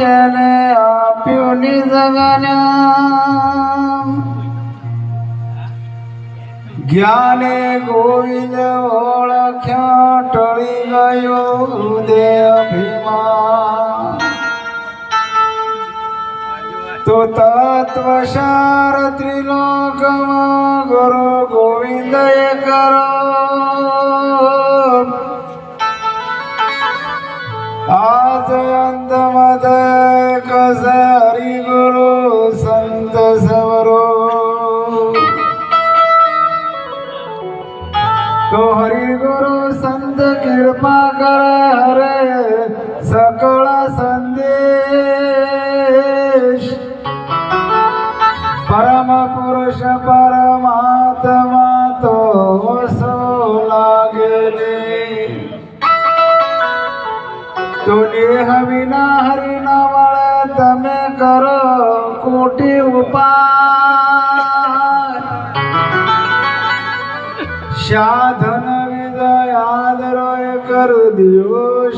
જેને આપ્યું નિજગન જ્ઞાને. ગોવિંદ ઓળખ્યા, ટળી ગયો ઉદય ભીમા તો તત્વસાર ત્રિલોકમાં ગુરુ ગોવિંદ કરો. આજ અંતમદ કસ હરિ ગુરુ સંત સવરો તો હરિ ગુરુ સંત કૃપા કરે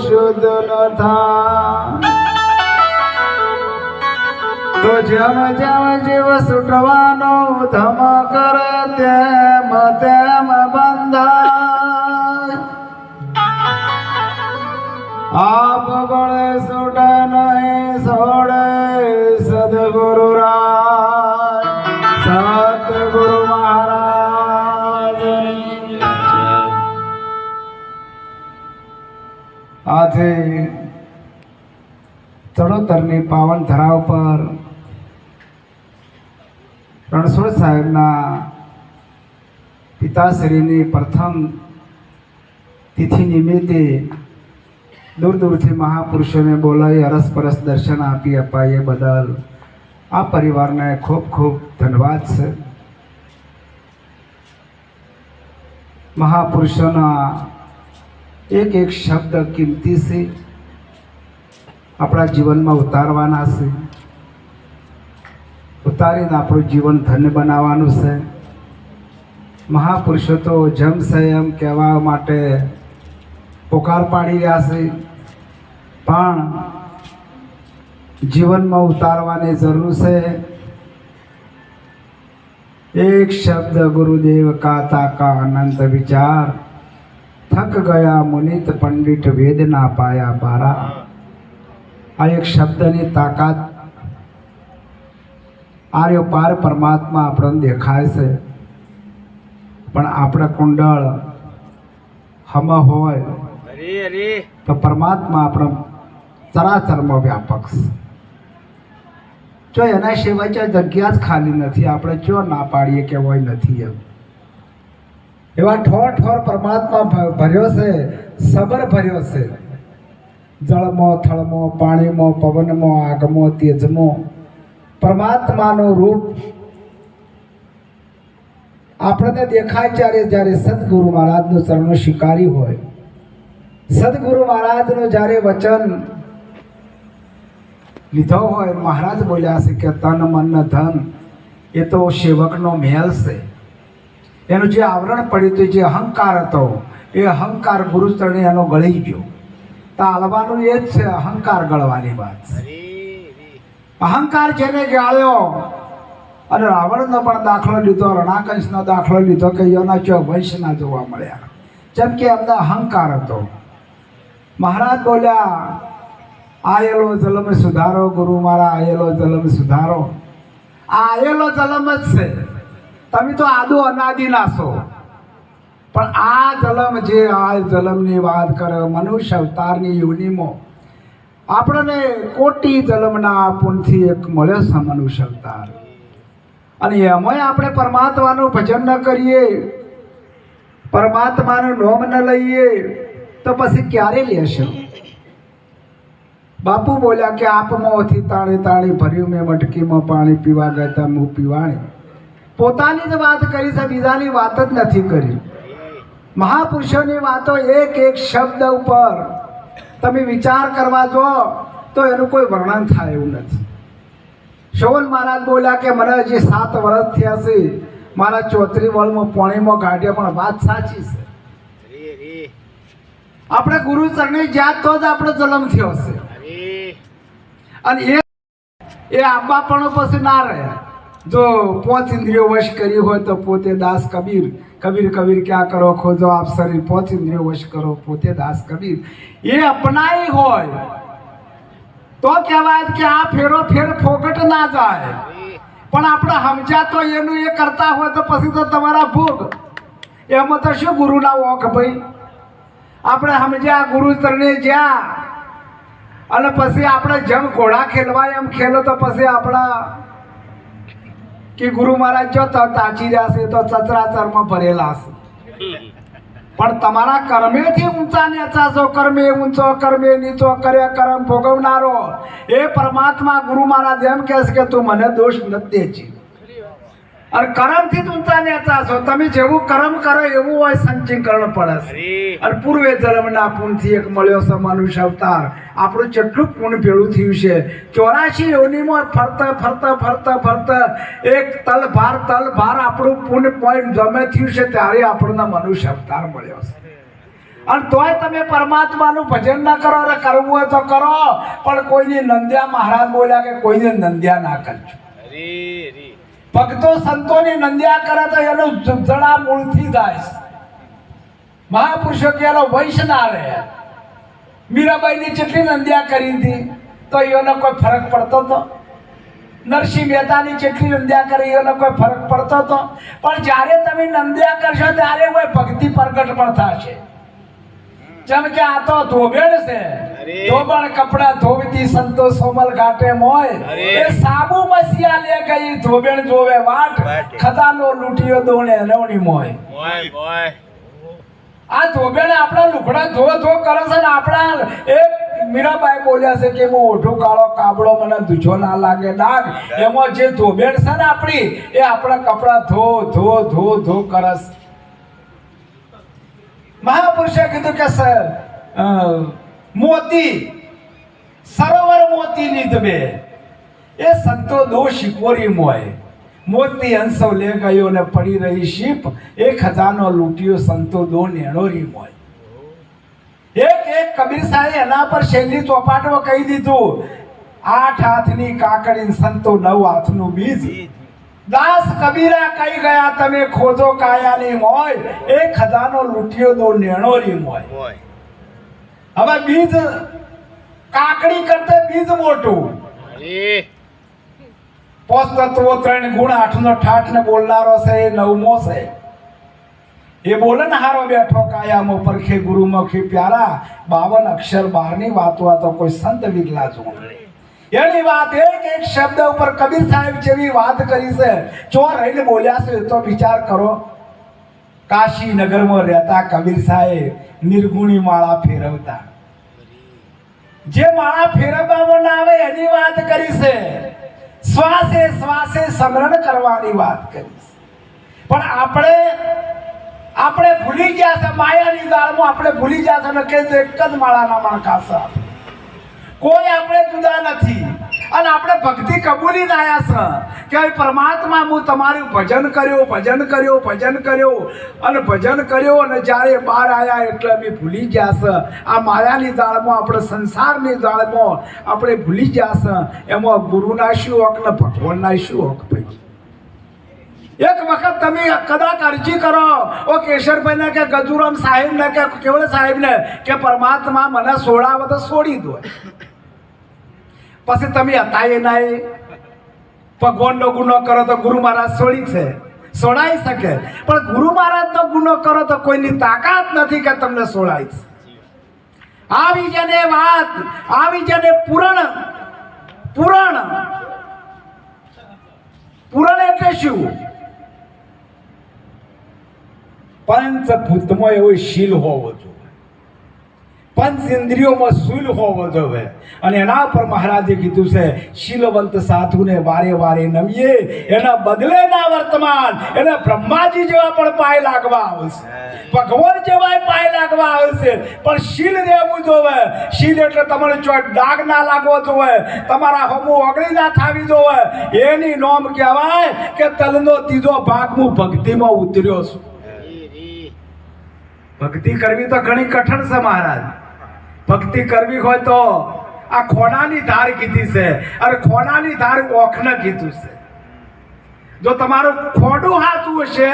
શુદ્ધ ન થા તો જેમ જેમ જીવ સુટવાનો ધમ કરે તેમ તેમ બંધાય. આપ આજે ચડોતરની પાવન ધરાવ પર રણછોડ સાહેબના પિતાશ્રીની પ્રથમ તિથિ નિમિત્તે દૂર દૂરથી મહાપુરુષોને બોલાવી અરસપરસ દર્શન આપી અપાય એ બદલ. આ પરિવારને ખૂબ ખૂબ ધન્યવાદ છે. મહાપુરુષોના એક એક શબ્દ કિંમતી છે. આપણા જીવનમાં ઉતારવાના છે. ઉતારીને આપણું જીવન ધન્ય બનાવવાનું છે. મહાપુરુષો તો જમ સંયમ કહેવા માટે પોકાર પાડી રહ્યા છે. પણ જીવનમાં ઉતારવાની જરૂર છે. એક શબ્દ ગુરુદેવ કા તાકા અનંત વિચાર. થક ગયા મુનિત પંડિત વેદ ના પાયા બારા આ એક શબ્દની તાકાત આર્યો પાર પરમાત્મા આપણને દેખાય છે પણ આપણે કુંડળ હમ હોય તો પરમાત્મા આપણા ચરાચરમાં વ્યાપક છે જો એના સિવાય જો જગ્યા જ ખાલી નથી આપણે જો ના પાડીએ કે હોય નથી એમ એવા ઠોર ઠોર પરમાત્મા ભર્યો છે, સબર ભર્યો છે. જળમો, થળમો, પાણીમાં, પવનમો, આગમો, તેજમો, પરમાત્માનું રૂપ આપણને દેખાય જ્યારે જ્યારે સદગુરુ મહારાજનું ચરણો શિકારી હોય. સદગુરુ મહારાજનું જ્યારે વચન લીધો હોય, મહારાજ બોલ્યા છે કે તન મન ધન, એ તો સેવકનો મહેલ છે. એનું જે આવરણ પડ્યું હતું, જે અહંકાર હતો, એ અહંકાર ગુરુચરણે એનો ગળી ગયો. તો આલવાનું એ જ છે, અહંકાર ગળવાની વાત. અહંકાર જેને ગાળ્યો, અને રાવણનો પણ દાખલો લીધો, રણાકંશનો દાખલો લીધો, કે યોના ચો વંશના જોવા મળ્યા. જેમ કે એમને અહંકાર હતો. મહારાજ બોલ્યા, આયેલો જલમ સુધારો, ગુરુ મારા, આયેલો જલમ સુધારો. આ આયેલો જલમ જ છે. તમે તો આદુ અનાદિ નાશો પણ આ જલમ જે આ જલમની વાત કરે, મનુષ્ય અવતારની યોનિમાં, આપણને કોટી જલમના પુનથી એક મળ્યો છે મનુષ્ય અવતાર. અને એમાંય આપણે પરમાત્માનું ભજન ન કરીએ, પરમાત્માનું નોમ ન લઈએ, તો પછી ક્યારે લેશો બાપુ બોલ્યા કે આપમાંથી તાણી તાણી ભર્યું મેં મટકીમાં પાણી પીવા ગયા તા, હું પીવાણી. પોતાની જ વાત કરી છે બીજાની વાત જ નથી કરી. મહાપુરુષોની વાતો એક એક શબ્દ ઉપર તમે વિચાર કરવા જો તો એનું કોઈ વર્ણન થાય એવું નથી. શોભન મહારાજ બોલ્યા કે મને હજી સાત વર્ષ થયા છે. મારા ચોત્રી વળમાં પોણીમાં કાઢ્યા પણ વાત સાચી છે. આપણે ગુરુ ચરણી જાત તો જ આપણો જન્મ થયો છે. અને એ એ આંબા પણ પછી ના રહે જો પોચ ઇન્દ્રિયો વશ કરી હોય તો પોતે દાસ કબીર. કબીર કબીર ક્યાં કરો? ખોજો આપ શરીર. પોચ ઇન્દ્રિયો વશ કરો. પોતે દાસ કબીર. એ અપનાઈ હોય તો કહેવાય કે આ ફેરો ફેર ફોગટ ના જાય. પણ આપણે સમજ્યા તો એનું એ કરતા હોય તો પછી તો તમારા ભોગ. એમાં તો શું ગુરુના ઓખ ભાઈ? આપણે સમજ્યા ગુરુ તરણે જ્યાં. અને પછી આપણે જેમ ઘોડા ખેલવાય એમ ખેલો તો પછી આપણા કે ગુરુ મહારાજ, જો તાચી રહ્યા છે તો ચચરાચરમાં ભરેલા હશે. પણ તમારા કર્મેથી ઊંચા નેચા છો કર્મે, ઊંચો કર્મે, નીચો કર્યા કર્મ ભોગવનારો, એ પરમાત્મા ગુરુ મહારાજ એમ કહે કે તું મને દોષ નથી દેજી અને કર્મથી જ ઊંચા નેતા છો તમે જેવું કર્મ કરો એવું હોય સંચીકરણ પડે છે રી અને પૂર્વે જન્મના પુણ્યથી એક મળ્યો છે મનુષ્ય અવતાર આપણું જેટલું પુણ ભેળું થયું છે ચોરાશી યોનીમાં ફરતા ફરતા ફરતા ફરતા એક તલ ભાર તલ ભાર આપણું પુણ્ય પોઈન્ટ જમે થયું છે ત્યારે આપણને મનુષ્ય અવતાર મળ્યો છે અને તોય તમે પરમાત્માનું ભજન ના કરો અને કરવું હોય તો કરો પણ કોઈની નંદ્યા મહારાજ બોલ્યા કે કોઈને નંદ્યા ના કરજો ભક્તો સંતોની નંદ્યા કરે તો એનું જડા મૂળથી થાય. મહાપુરુષો કે એનો વંશ ના રહે મીરાબાઈની જેટલી નંદ્યા કરી હતી, તો એનો કોઈ ફરક પડતો હતો નરસિંહ મહેતાની જેટલી નંદ્યા કરી, એનો કોઈ ફરક પડતો હતો પણ જ્યારે તમે નંદ્યા કરશો, ત્યારે કોઈ ભક્તિ પ્રગટ પણ થશે. જેમ કે આ તો ધોબેડ છે. ધોબણ કપડા ધોવતી સંતો સોમલ ઘાટે મોય. એ સાબુ મસિયા લે ગઈ ધોબેણ જોવે વાટ. ખતાનો ખદાનો દોણે રવણી મોય. મોય મોય. આ ધોબેણ આપણા લુગડા ધો ધો કરે છે ને આપણા એક મીરાબાઈ બોલ્યા છે કે હું ઓઢો કાળો કાબડો મને દૂજો ના લાગે ડાગ એમાં જે ધોબેણ છે ને આપણી એ આપણા કપડા ધો ધો ધો ધો કરસ મહાપુરુષે કીધું કે સર મોતી. સરોવર મોતી નિધબે એ સંતો દો શિકોરી મોય મોતી અંશવ લે ગયો ને પડી રહી શીપ એ ખજાનો લૂંટ્યો સંતો દો નેણોરી મોય એક એક કબીર સાહેબ એના પર શૈલી ચોપાટો કહી દીધું. આઠ હાથની કાકડી સંતો નવ હાથનું બીજ. દાસ કબીરા કઈ ગયા, તમે ખોદો કાયાની મોય એ ખજાનો લૂંટ્યો દો નેણોરી મોય મોય હવે બીજ કાકડી કરતે બીજ મોટું. પોષ તત્વો ત્રણ ગુણ આઠનો ઠાઠ ને બોલનારો છે એ નવમો છે. એ બોલે ને હારો બેઠો કાયામો પરખે ગુરુમુખી પ્યારા બાવન અક્ષર બહારની વાતો તો કોઈ સંત વિગલા જોડે એની વાત એક એક શબ્દ ઉપર કબીર સાહેબ જેવી વાત કરી છે. ચો રહીને બોલ્યા છે તો વિચાર કરો. કાશી નગરમાં રહેતા કબીર સાહેબ નિર્ગુણી માળા ફેરવતા. જે માળા ફેરવવામાં ના આવે એની વાત કરી છે. શ્વાસે શ્વાસે સમરણ કરવાની વાત કરી પણ આપણે આપણે ભૂલી ગયા છે, માયાની દાળમાં આપણે ભૂલી ગયા છે કહે તો એક જ માળાના માણકા છે કોઈ આપણે જુદા નથી. અને આપણે ભક્તિ કબૂલી લાયા છે. કે પરમાત્મા, હું તમારું ભજન કર્યો ભજન કર્યો ભજન કર્યો. અને ભજન કર્યો અને જ્યારે બહાર આવ્યા એટલે અમે ભૂલી ગયા છે. આ માયાની દાળમાં આપણે સંસારની દાળમાં આપણે ભૂલી ગયા છે. એમાં ગુરુના શું હક ને ભગવાનના શું હક ભાઈ? એક વખત તમે કદાચ અરજી કરો, ઓ કેશરભાઈને કે ગજુરામ સાહેબને કે કેવળ સાહેબને, કે પરમાત્મા મને સોડાવે તો છોડી દો. પછી તમે હતા એ ના એ ભગવાનનો ગુનો કરો તો ગુરુ મહારાજ છોડી છે. છોડાઈ શકે. પણ ગુરુ મહારાજનો ગુનો કરો તો કોઈની તાકાત નથી કે તમને છોડાઈ આવી જને વાત, આવી જને પૂરણ પૂરણ. પૂરણ એટલે શું? પંચભૂતમાં એવો શીલ હોવો જોઈએ. પંચ ઇન્દ્રિયોમાં શૂલ હોવો જોવે અને એના પર મહારાજે કીધું છે શીલવંત સાધુને વારે વારે નમીએ એના બદલે ના વર્તમાન એને બ્રહ્માજી જેવા પણ પાય લાગવા આવશે ભગવાન જેવા પાય લાગવા આવશે પણ શીલ રહેવું જોવે શીલ એટલે તમારે જો ડાઘ ના લાગવો જોવે તમારા હમુ ઓગળી ના થાવી જોવે એની નોમ કહેવાય કે તલનો ત્રીજો ભાગ હું ભક્તિમાં ઉતર્યો છું. ભક્તિ કરવી તો ઘણી કઠણ છે મહારાજ. ભક્તિ કરવી હોય તો આ ખોડાની ધાર કીધી છે. અરે ખોડાની ધાર ઓખને કીધું છે. જો તમારું ખોડું હાથું હશે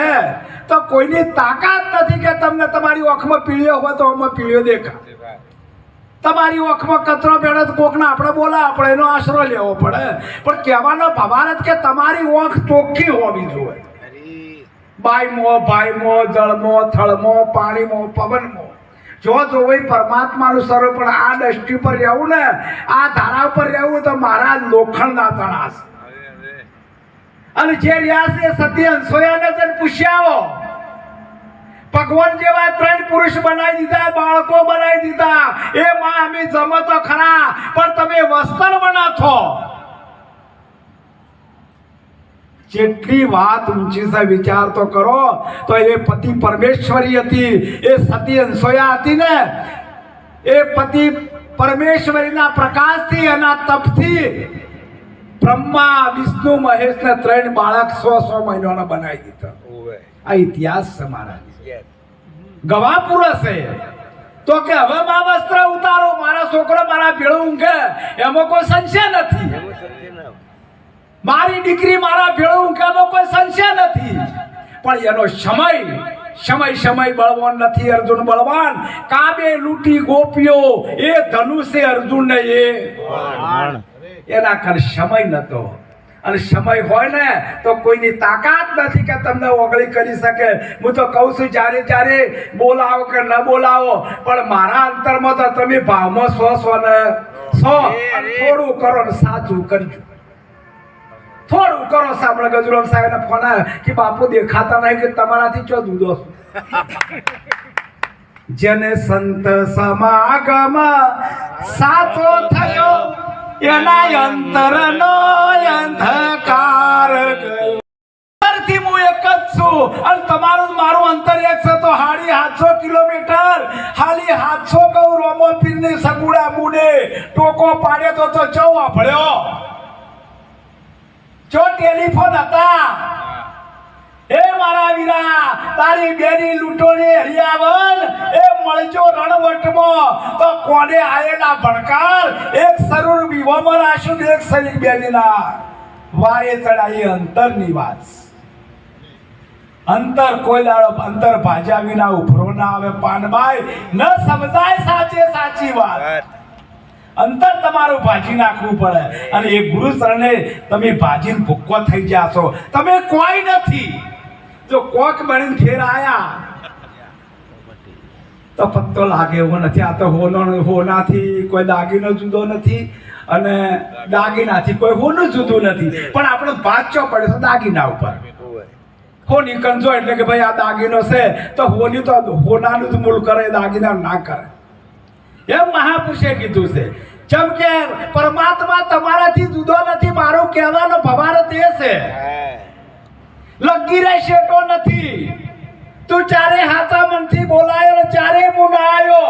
તો કોઈની તાકાત નથી કે તમને તમારી ઓખમાં પીળ્યો હોય તો આમાં પીળ્યો દેખા તમારી ઓખમાં કચરો પેડે તો કોકને આપણે બોલા આપણે એનો આશરો લેવો પડે. પણ કહેવાનો ભવારત કે તમારી ઓખ ચોખ્ખી હોવી જોઈએ. બાયમો ભાઈમો જળમો થળમો પાણીમો પવનમો. જો જોવે પરમાત્માનું સ્વરૂપ પણ આ દ્રષ્ટિ પર રહેવું ને, આ ધારા પર રહેવું તો મારા લોખંડના અરે અને જે રહ્યા એ સત્ય અંશોયાને જઈને પૂછ્યાવો ભગવાન જેવા ત્રણ પુરુષ બનાવી દીધા, બાળકો બનાવી દીધા. એ માં અમે જમો તો ખરા, પણ તમે વસ્ત્ર બના છો જેટલી વાત ઊંચી છે વિચાર તો કરો તો એ પતિ પરમેશ્વરી હતી એ સતી અંશોયા હતી ને. એ પતિ પરમેશ્વરીના પ્રકાશથી એના તપથી બ્રહ્મા વિષ્ણુ મહેશ ને ત્રણ બાળક સો સો મહિનાના બનાવી દીધા. આ ઇતિહાસ છે મારા ગવા પુરુષ છે તો કે હવે મા વસ્ત્ર ઉતારો મારા છોકરો મારા ભેળું ઊંઘે એમાં કોઈ સંશય નથી. મારી દીકરી મારા ભેળું કે એમાં કોઈ સંશય નથી. પણ એનો સમય સમય સમય બળવાન નથી અર્જુન બળવાન. કાબે લૂંટી ગોપીઓ એ ધનુષે અર્જુન ને એ એના કર સમય નતો. અને સમય હોય ને તો કોઈની તાકાત નથી કે તમને ઓગળી કરી શકે. હું તો કહું છું જ્યારે જ્યારે બોલાવો કે ન બોલાવો પણ મારા અંતરમાં તો તમે ભાવમાં સો સો ને સો. થોડું કરો ને સાચું કરજો. થોડું કરો સાંભળે ગજુરામ સાહેબ ફોન આવ્યો કે બાપુ દેખાતા નહીં કે તમારાથી ચો દૂધો જેને સંત સમાગમ સાચો થયો એના અંતરનો અંધકાર ગયો. અંતરથી હું એક જ છું, અને તમારું મારું અંતર એક છે, તો હાડી સાતસો કિલોમીટર, હાલી સાતસો કહું રોમો પીરની સગુડા બુડે, ટોકો પાડ્યો તો તો ચૌ વાપર્યો જો ટેલિફોન હતા? એ મારા વીરા, તારી બેની લૂંટોની હરિયાવન, એ મળજો રણવટમાં. તો કોને આયેલા ભણકાર? એક સરુર વિવમર આશુ એક શરીર બેરીના વારે ચડાઈ અંતરની વાત. અંતર કોઈ દાડો અંતર ભાજ્યા વિના ઉભરો ના આવે પાનભાઈ ન સમજાય સાચે સાચી વાત. અંતર તમારું ભાજી નાખવું પડે. અને એ ગુરુ શરણે તમે ભાજીને ભૂક્કો થઈ જાશો તમે કોઈ નથી. જો કોક બનીને ફેર આયા, તો પત્તો લાગે એવો નથી, આ તો હોનો હોનાથી કોઈ દાગીનો જુદો નથી અને દાગીનાથી કોઈ હોનું જુદું નથી. પણ આપણે ભાચો પડે તો દાગીના ઉપર? હોની કંજો એટલે કે ભાઈ આ દાગીનો છે, તો હોની તો હોનાનું જ મૂળ કરે, દાગીના ના કરે. એમ મહાપુરુષે કીધું છે. જેમ કે પરમાત્મા તમારાથી જુદો નથી મારો કહેવાનો ભવારત એ છે. લગીરે શેટો નથી. તું ચારે હાથા મનથી બોલાયો ચારે મુંડાયો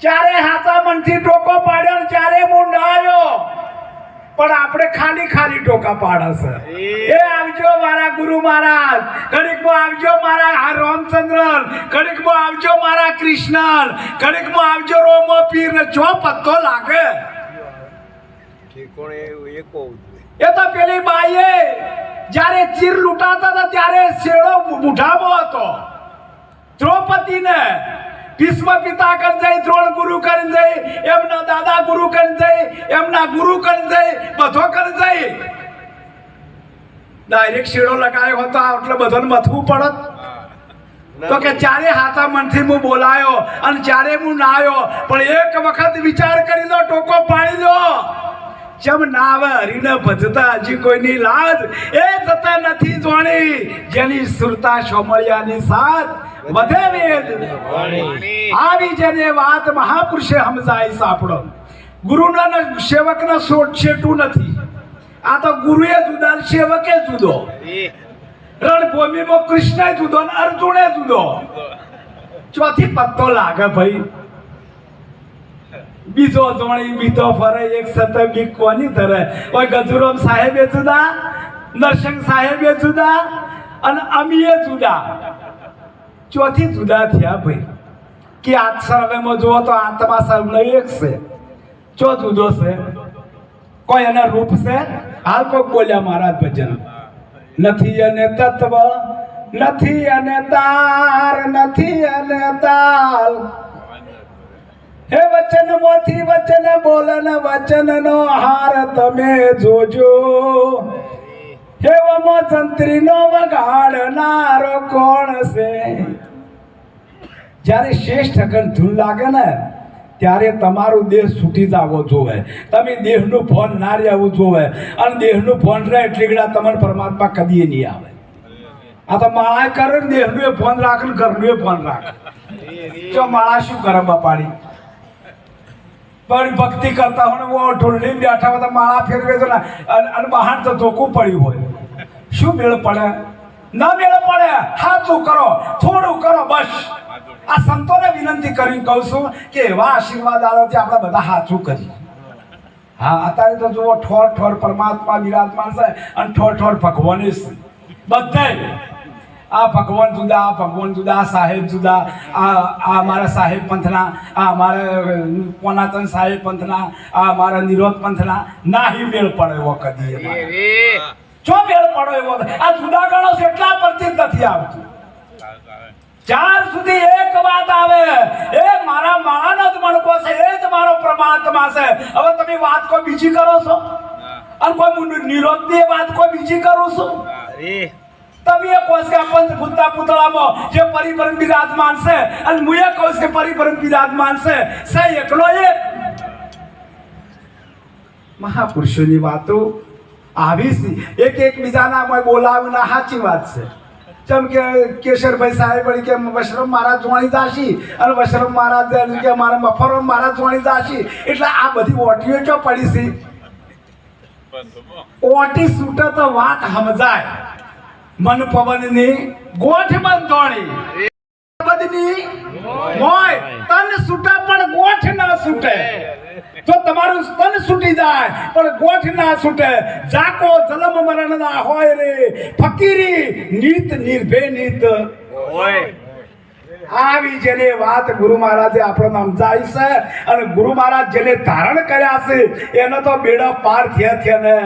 ચારે હાથા મનથી ટોકો પાડ્યો ચારે મુંડાયો પણ આપણે ખાલી ખાલી ટોકા પાડે છે. એ. આવજો મારા ગુરુ મહારાજ. ઘડીકમાં આવજો મારા આ રામચંદ્ર ઘડીકમાં આવજો મારા કૃષ્ણ ઘડીકમાં આવજો રોમો પીર. ને જો પત્તો લાગે. એ તો પેલી બાઈએ જ્યારે ચીર લૂંટાતા હતા ત્યારે શેડો મુઠામાં હતો. દ્રૌપદીને ભીષ્મ પિતા કરી જઈ દ્રોણ ગુરુ કરી જઈ એમના દાદા ગુરુ કરી જઈ એમના ગુરુ કરી જઈ બધો કરી જઈ ડાયરેક્ટ શેડો લગાવ્યો હતો એટલે બધાને મથવું પડત. તો કે ચારે હાથા મનથી હું બોલાયો અને ચારે હું નાયો પણ એક વખત વિચાર કરી લો ટોકો પાડી લો. જેમ નાવે હરીને ભજતા હજી કોઈની લાજ એ જતા નથી જોણી. જેની સુરતા સોમળિયાની સાથ, વધે વેદ. આવી જેને વાત મહાપુરુષે સમજાય સાંભળો. ગુરુના સેવકને છેટું નથી. આ તો ગુરુએ જુદા, સેવકે જુદો. રણભૂમિમાં કૃષ્ણ જુદો ને અર્જુને જુદો. ચોથી પત્તો લાગે ભાઈ. બીજો જોણી બીજો ફરે, એક સતત બી કોની ધરે. ઓય ગજુરામ સાહેબે જુદા, નરસિંહ સાહેબે જુદા, અને અમીએ જુદા. ચોથી જુદા થયા ભાઈ. કે આજ સર્વેમાં જુઓ તો આત્મા સર્વનો એક છે. ચો જુદો છે? કોઈ એના રૂપ છે? હાલ કોઈ બોલ્યા મહારાજ ભજન. નથી અને તત્વ, નથી અને તાર, નથી અને તાલ. હે વચન મોથી વચન બોલન વચન નો હાર તમે જોજો. હે વમો તંત્રી નો વગાડનારો કોણ છે? જ્યારે શ્રેષ્ઠ અગન ધૂન લાગે ને ત્યારે તમારું દેહ છૂટી જવો જોવે. તમે દેહનું ફોન ના રહેવું જોવે. અને દેહનું ફોન રહે એટલે ગળા તમને પરમાત્મા કદી નહીં આવે. આ તો માળા કરે ને દેહનું એ ફોન રાખે ને ઘરનું એ ફોન રાખે. જો માળા શું કરે બપાડી? પણ ભક્તિ કરતા હોય વો ઢોલની બેઠા હોય તો માળા ફેરવે ને અને બહાર તો ધોકું પડ્યું હોય. શું મેળ પડે? ન મેળ પડે. હાથું કરો, થોડું કરો, બસ. આ સંતોને વિનંતી કરીને કહું છું કે એવા આશીર્વાદ આલોથી આપણે બધા હાથું કરી. હા, અત્યારે તો જુઓ ઠોર ઠોર પરમાત્મા વિરાજમાન છે અને ઠોર ઠોર ભગવાન છે. બધાય. આ ભગવાન જુદા આ ભગવાન જુદા આ સાહેબ જુદા આ આ અમારા સાહેબ પંથના આ અમારા કોનાતન સાહેબ પંથના આ અમારા નિરોધ પંથના નાહી મેળ પડે એવો કદી જો ચો મેળ પડો એવો? આ જુદા ગણો એટલા પરથી નથી આવતું. જ્યાં સુધી એક વાત આવે એ મારા માળાનો જ મણકો છે એ જ મારો પરમાત્મા છે. હવે તમે વાત કોઈ બીજી કરો છો? અને કોઈ નિરોધની વાત કોઈ બીજી કરું છું? તમે એ કહો કે પંચ ભૂતના પુતળામાં જે પરિભ્રમ બિરાજમાન છે અને હું એ કહું કે પરિભ્રમ બિરાજમાન છે સે એકલો એક મહાપુરુષોની વાતો આવી છે એક એક બીજાના કોઈ બોલાવીને સાચી વાત છે. જેમ કે કેશરભાઈ સાહેબ કે વશરમ મહારાજ જોણી જાશી અને વશરમ મહારાજ કે મારા મફરમ મહારાજ જોણી જાશી. એટલે આ બધી ઓટીઓ ચો પડી છે? ઓટી સૂટે તો વાત સમજાય. મન પવનની ગોઠ બંધોણી બદની મોય તન છૂટે પણ ગોઠ ના છૂટે. જો તમારું તન છૂટી જાય, પણ ગોઠ ના છૂટે. જાકો જલમ મરણ હોય રે. ફકીરી નીત નિર્ભે નીત. ઓય આવી જેને વાત ગુરુ મહારાજે આપણને સમજાવી છે અને ગુરુ મહારાજ જેને ધારણ કર્યા છે એનો તો બેડો પાર થયા થયા ને.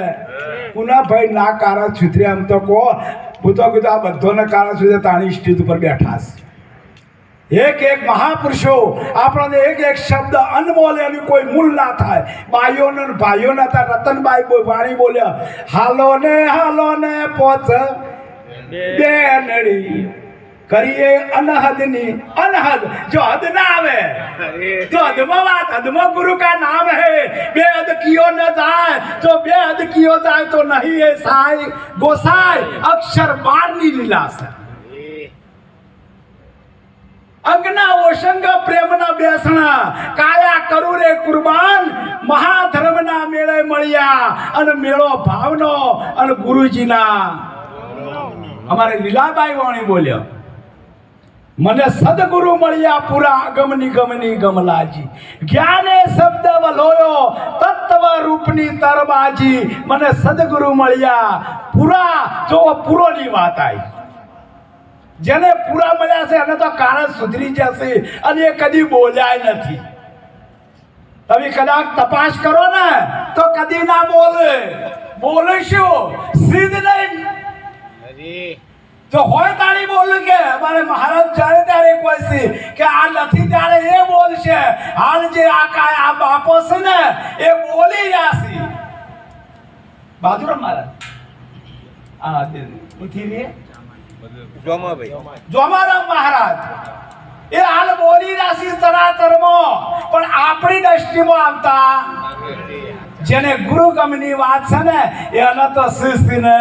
પુના ભાઈ ના કારણ સુધરે આમ તો કહો. હું તો કીધું આ બધોના કારણ સુધી તાણી સ્ટેજ ઉપર બેઠા છે. એક એક મહાપુરુષો આપણને એક એક શબ્દ અનમોલ એનું કોઈ મૂલ ના થાય. બાઈઓને ને ભાઈઓને હતા રતનબાઈ વાણી બોલ્યા હાલો ને હાલો ને પોચ બેનડી. કરીએ અનહદની અનહદ. જો હદ ના આવે તો હદમાં વાત હદમાં ગુરુ કા નામ હે? બે હદ કિયો ન જાય જો બે હદ કિયો જાય તો નહીં એ સાઈ. ગોસાઈ અક્ષર બારની લીલા છે. અંગના ઓશંગ પ્રેમના બેસણા. કાયા કરુરે કુરબાન મહાધર્મના મેળે મળ્યા. અને મેળો ભાવનો અને ગુરુજીના. અમારે લીલાબાઈ વાણી બોલ્યો. મને સદગુરુ મળ્યા પૂરા અગમ નિગમ નિગમલાજી જ્ઞાને શબ્દ વલોયો, તત્વ રૂપની તરબાજી મને સદગુરુ મળ્યા પુરા. જો પૂરોની વાત આવી જેને પૂરા મળ્યા છે, એને તો કારણ સુધરી જશે અને એ કદી બોલ્યા નથી. તમે કદાચ તપાસ કરો ને, તો કદી ના બોલે. બોલે શું? સિદ્ધ નહીં. તો હોય તાળી બોલું કે? અમારે મહારાજ જ્યારે ત્યારે કોઈ છે કે આ નથી ત્યારે એ બોલશે. હાલ જે આ કાય આ બાપો છે ને એ બોલી રહ્યા છે. બહાદુર મહારાજ. આ ઉઠી રે. જોમાભાઈ. જોમારામ મહારાજ. એ હાલ બોલી છે તરાતરમાં પણ આપણી દ્રષ્ટિમાં આવતા જેને ગુરુ ગમની વાત છે ને એને તો શિસ્તીને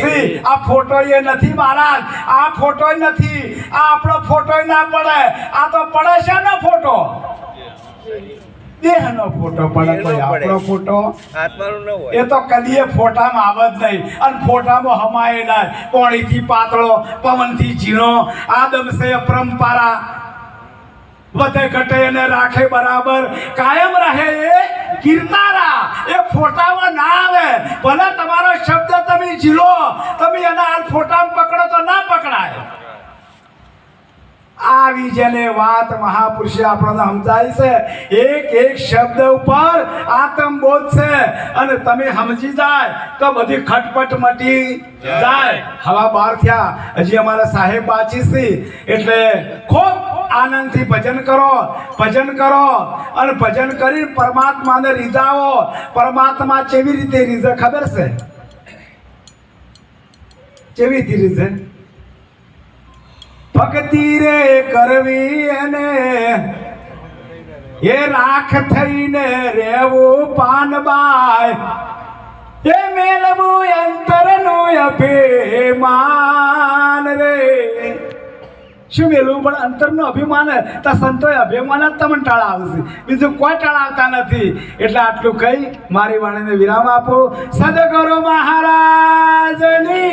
સી, આ ફોટો એ નથી મહારાજ. આ ફોટો નથી. આ આપણો ફોટો ના પડે. આ તો પડે છે ને ફોટો દેહનો ફોટો પડે કોઈ આપણો ફોટો? એ તો કદીએ ફોટામાં આવે જ નહીં. અને ફોટામાં હમાય ના. પોણીથી પાતળો પવનથી ઝીણો. આદમ છે પરંપરા. વધે ઘટે એને રાખે બરાબર. કાયમ રહે એ કીર્તારા એ ફોટામાં ના આવે. ભલે તમારો શબ્દ તમે ઝીલો તમે એના આ ફોટામાં પકડો તો ના પકડાય. આવી જેને વાત મહાપુરુષે આપણને સમજાય છે. એક એક શબ્દ ઉપર આત્મબોધ છે. અને તમે સમજી જાય તો બધી ખટપટ મટી જાય. હવા બહાર થયા. હજી અમારા સાહેબ બાચી છે. એટલે ખૂબ આનંદથી ભજન કરો. ભજન કરો. અને ભજન કરી પરમાત્માને રીઝાવો. પરમાત્મા કેવી રીતે રીઝે ખબર છે? કેવી રીતે રીઝે? ભક્તિ રે કરવી અને એ રાખ થઈને રેવું પાનબાઈ એ મેલવું અંતરનું અભિમાન રે. શું મેળવું પણ અંતરનું અભિમાન, તા સંતોએ અભિમાન જ તમને ટાળા આવશે બીજું કોઈ ટાળા આવતા નથી. એટલે આટલું કહી મારી વાણીને વિરામ આપો. સદગુરુ મહારાજની.